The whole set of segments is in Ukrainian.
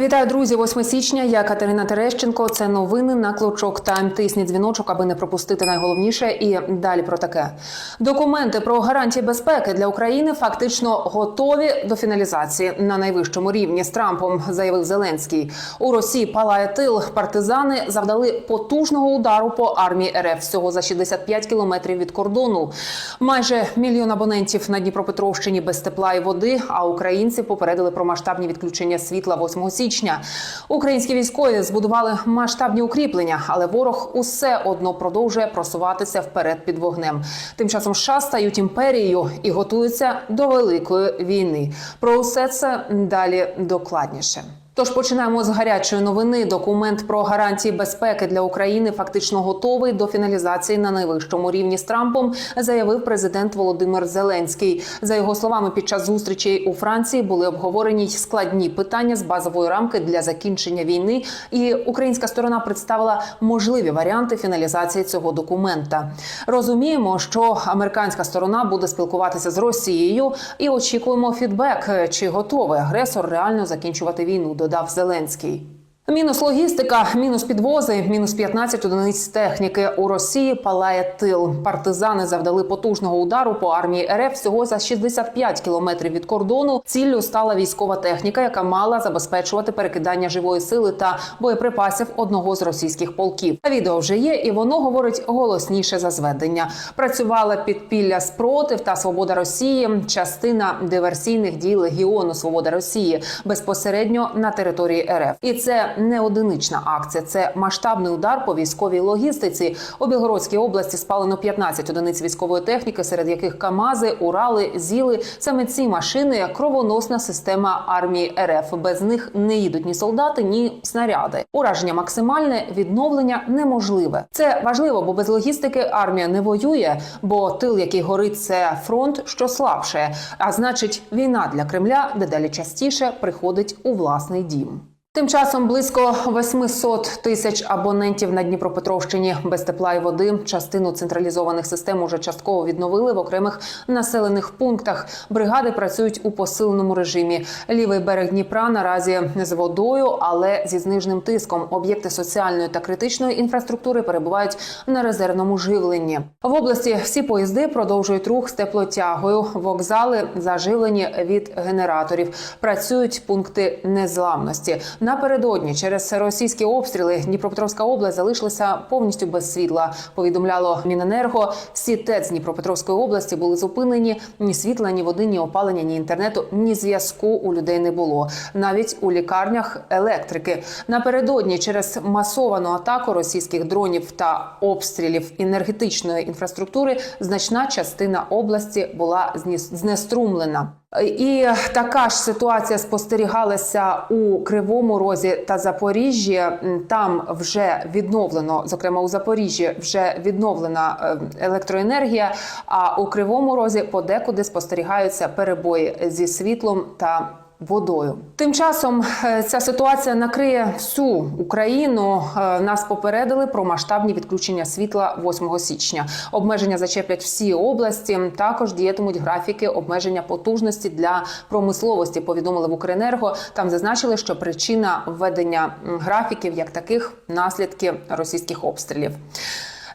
Вітаю, друзі! 8 січня. Я Катерина Терещенко. Це новини на клочок Тайм. Тисніть дзвіночок, аби не пропустити найголовніше. І далі про таке. Документи про гарантії безпеки для України фактично готові до фіналізації на найвищому рівні з Трампом, заявив Зеленський. У Росії палає тил. Партизани завдали потужного удару по армії РФ всього за 65 кілометрів від кордону. Майже мільйон абонентів на Дніпропетровщині без тепла і води. А українці попередили про масштабні відключення світла 8 січня. Українські військові збудували масштабні укріплення, але ворог усе одно продовжує просуватися вперед під вогнем. Тим часом США стають імперією і готуються до великої війни. Про усе це далі докладніше. Тож починаємо з гарячої новини. Документ про гарантії безпеки для України фактично готовий до фіналізації на найвищому рівні з Трампом, заявив президент Володимир Зеленський. За його словами, під час зустрічей у Франції були обговорені складні питання з базової рамки для закінчення війни, і українська сторона представила можливі варіанти фіналізації цього документа. Розуміємо, що американська сторона буде спілкуватися з Росією, і очікуємо фідбек, чи готовий агресор реально закінчувати війну. Додав Зеленський. Мінус логістика, мінус підвози, мінус 15 одиниць техніки. У Росії палає тил. Партизани завдали потужного удару по армії РФ всього за 65 кілометрів від кордону. Ціллю стала військова техніка, яка мала забезпечувати перекидання живої сили та боєприпасів одного з російських полків. Відео вже є, і воно говорить голосніше за зведення. Працювала підпілля спротив та свобода Росії. Частина диверсійних дій легіону Свобода Росії безпосередньо на території РФ. І це не одинична акція, це масштабний удар по військовій логістиці. У Білгородській області спалено 15 одиниць військової техніки, серед яких Камази, Урали, Зіли. Саме ці машини кровоносна система армії РФ. Без них не їдуть ні солдати, ні снаряди. Ураження максимальне, відновлення неможливе. Це важливо, бо без логістики армія не воює, бо тил, який горить, це фронт, що слабше. А значить, війна для Кремля дедалі частіше приходить у власний дім. Тим часом близько 800 тисяч абонентів на Дніпропетровщині без тепла і води. Частину централізованих систем уже частково відновили в окремих населених пунктах. Бригади працюють у посиленому режимі. Лівий берег Дніпра наразі з водою, але зі знижним тиском. Об'єкти соціальної та критичної інфраструктури перебувають на резервному живленні. В області всі поїзди продовжують рух з теплотягою. Вокзали заживлені від генераторів. Працюють пункти незламності. Напередодні через російські обстріли Дніпропетровська область залишилася повністю без світла. Повідомляло Міненерго. Всі ТЕЦ Дніпропетровської області були зупинені. Ні світла, ні води, ні опалення, ні інтернету, ні зв'язку у людей не було. Навіть у лікарнях електрики. Напередодні через масовану атаку російських дронів та обстрілів енергетичної інфраструктури значна частина області була знеструмлена. І така ж ситуація спостерігалася у Кривому Розі та Запоріжжі. Там вже відновлено, зокрема у Запоріжжі, вже відновлена е, електроенергія. А у Кривому Розі подекуди спостерігаються перебої зі світлом та водою. Тим часом е, ця ситуація накриє всю Україну. Е, Нас попередили про масштабні відключення світла 8 січня. Обмеження зачеплять всі області. Також діятимуть графіки обмеження потужності для промисловості. Повідомили в Укренерго. Там зазначили, що причина введення графіків як таких наслідки російських обстрілів.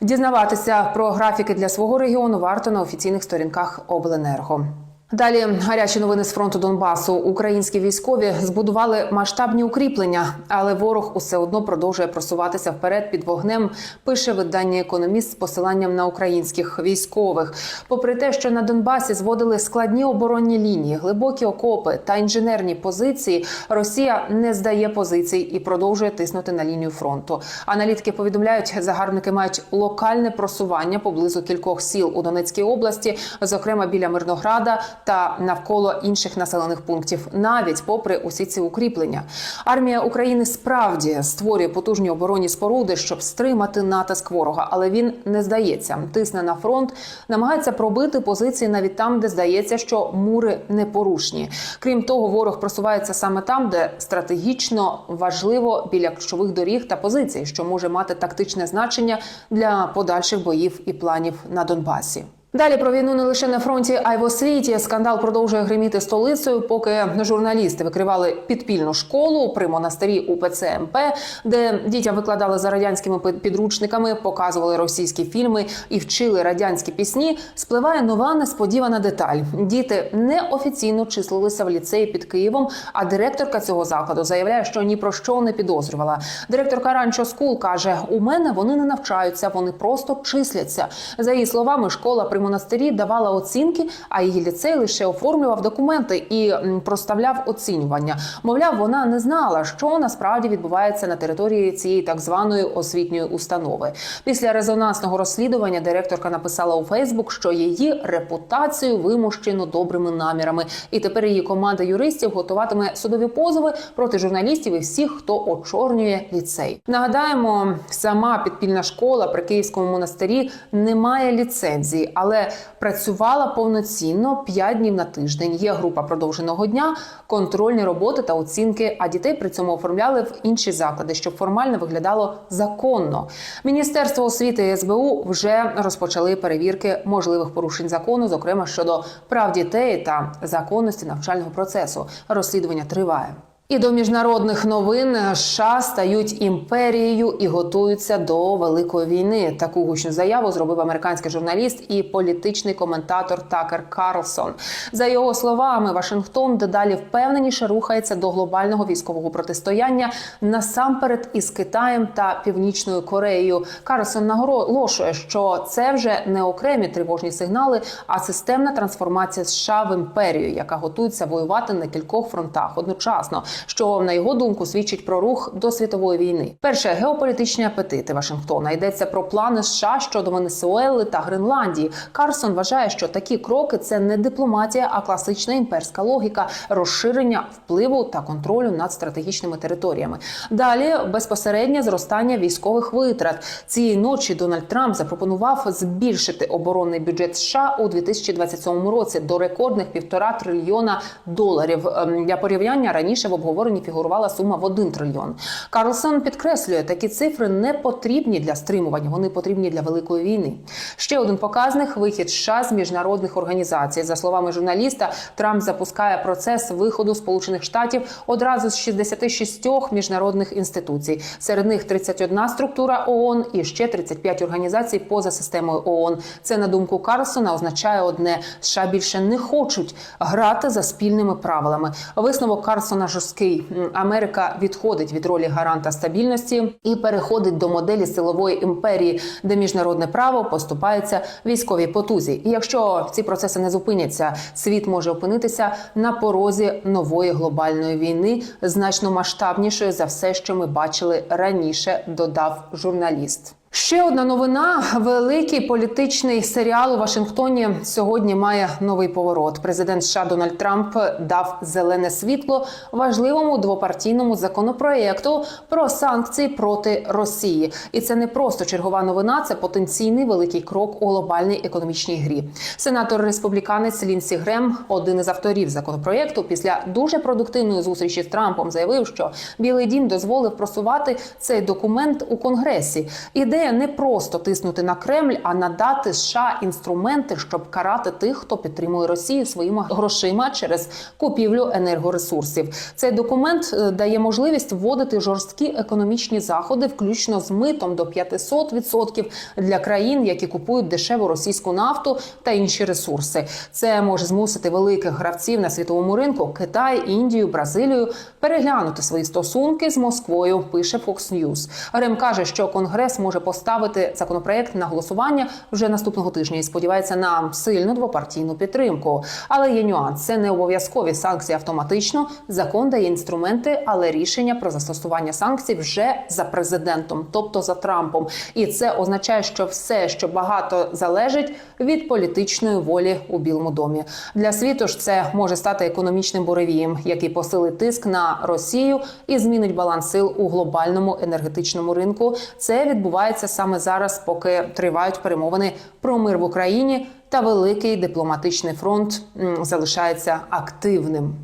Дізнаватися про графіки для свого регіону варто на офіційних сторінках Обленерго. Далі гарячі новини з фронту Донбасу. Українські військові збудували масштабні укріплення, але ворог усе одно продовжує просуватися вперед під вогнем. Пише видання економіст з посиланням на українських військових. Попри те, що на Донбасі зводили складні оборонні лінії, глибокі окопи та інженерні позиції, Росія не здає позицій і продовжує тиснути на лінію фронту. Аналітики повідомляють, загарбники мають локальне просування поблизу кількох сіл у Донецькій області, зокрема біля Мирнограда та навколо інших населених пунктів, навіть попри усі ці укріплення. Армія України справді створює потужні оборонні споруди, щоб стримати натиск ворога, але він не здається. Тисне на фронт, намагається пробити позиції навіть там, де здається, що мури непорушні. Крім того, ворог просувається саме там, де стратегічно важливо біля ключових доріг та позицій, що може мати тактичне значення для подальших боїв і планів на Донбасі. Далі про війну не лише на фронті, а й в освіті. Скандал продовжує гриміти столицею, поки журналісти викривали підпільну школу при монастирі УПЦ МП, де дітям викладали за радянськими підручниками, показували російські фільми і вчили радянські пісні. Спливає нова несподівана деталь. Діти неофіційно числилися в ліцеї під Києвом. А директорка цього закладу заявляє, що ні про що не підозрювала. Директорка Ранчо Скул каже: у мене вони не навчаються, вони просто числяться. За її словами, школа при монастирі давала оцінки, а її ліцей лише оформлював документи і проставляв оцінювання. Мовляв, вона не знала, що насправді відбувається на території цієї так званої освітньої установи. Після резонансного розслідування директорка написала у Фейсбук, що її репутацію вимущено добрими намірами, і тепер її команда юристів готуватиме судові позови проти журналістів і всіх, хто очорнює ліцей. Нагадаємо, сама підпільна школа при Київському монастирі не має ліцензії, але працювала повноцінно 5 днів на тиждень. Є група продовженого дня, контрольні роботи та оцінки. А дітей при цьому оформляли в інші заклади, щоб формально виглядало законно. Міністерство освіти і СБУ вже розпочали перевірки можливих порушень закону, зокрема щодо прав дітей та законності навчального процесу. Розслідування триває. І до міжнародних новин США стають імперією і готуються до великої війни. Таку гучну заяву зробив американський журналіст і політичний коментатор Такер Карлсон. За його словами, Вашингтон дедалі впевненіше рухається до глобального військового протистояння насамперед із Китаєм та Північною Кореєю. Карлсон наголошує, що це вже не окремі тривожні сигнали, а системна трансформація США в імперію, яка готується воювати на кількох фронтах одночасно що на його думку свідчить про рух до світової війни. Перше геополітичні апетити Вашингтона йдеться про плани США щодо Венесуели та Гренландії. Карсон вважає, що такі кроки це не дипломатія, а класична імперська логіка розширення впливу та контролю над стратегічними територіями. Далі безпосереднє зростання військових витрат цієї ночі. Дональд Трамп запропонував збільшити оборонний бюджет США у 2027 році до рекордних півтора трильйона доларів. Ем, Для порівняння раніше в обговоренні фігурувала сума в 1 трильйон. Карлсон підкреслює, такі цифри не потрібні для стримування, вони потрібні для великої війни. Ще один показник вихід США з міжнародних організацій. За словами журналіста, Трамп запускає процес виходу Сполучених Штатів одразу з 66 міжнародних інституцій. Серед них 31 структура ООН і ще 35 організацій поза системою ООН. Це на думку Карлсона означає одне: США більше не хочуть грати за спільними правилами. Висновок Карлсона жорсткий. Америка відходить від ролі гаранта стабільності і переходить до моделі силової імперії, де міжнародне право поступається військові потузі. І якщо ці процеси не зупиняться, світ може опинитися на порозі нової глобальної війни, значно масштабнішої за все, що ми бачили раніше. Додав журналіст. Ще одна новина: великий політичний серіал у Вашингтоні сьогодні має новий поворот. Президент США Дональд Трамп дав зелене світло важливому двопартійному законопроєкту про санкції проти Росії. І це не просто чергова новина, це потенційний великий крок у глобальній економічній грі. Сенатор республіканець Лінсі Грем, один із авторів законопроєкту, після дуже продуктивної зустрічі з Трампом заявив, що Білий Дім дозволив просувати цей документ у Конгресі. Іде ідея не просто тиснути на Кремль, а надати США інструменти, щоб карати тих, хто підтримує Росію своїми грошима через купівлю енергоресурсів. Цей документ е, дає можливість вводити жорсткі економічні заходи, включно з митом до 500% для країн, які купують дешеву російську нафту та інші ресурси. Це може змусити великих гравців на світовому ринку Китай, Індію, Бразилію переглянути свої стосунки з Москвою. Пише Fox News. Рем каже, що Конгрес може поставити законопроект на голосування вже наступного тижня і сподівається на сильну двопартійну підтримку. Але є нюанс: це не обов'язкові санкції автоматично. Закон дає інструменти, але рішення про застосування санкцій вже за президентом, тобто за Трампом. І це означає, що все, що багато залежить від політичної волі у Білому домі. Для світу ж це може стати економічним буревієм, який посилить тиск на Росію і змінить баланс сил у глобальному енергетичному ринку. Це відбувається саме зараз, поки тривають перемовини про мир в Україні, та великий дипломатичний фронт залишається активним.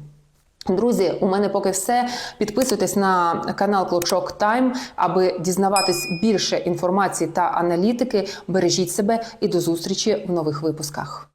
Друзі, у мене поки все. Підписуйтесь на канал Клочок Тайм, аби дізнаватись більше інформації та аналітики. Бережіть себе і до зустрічі в нових випусках.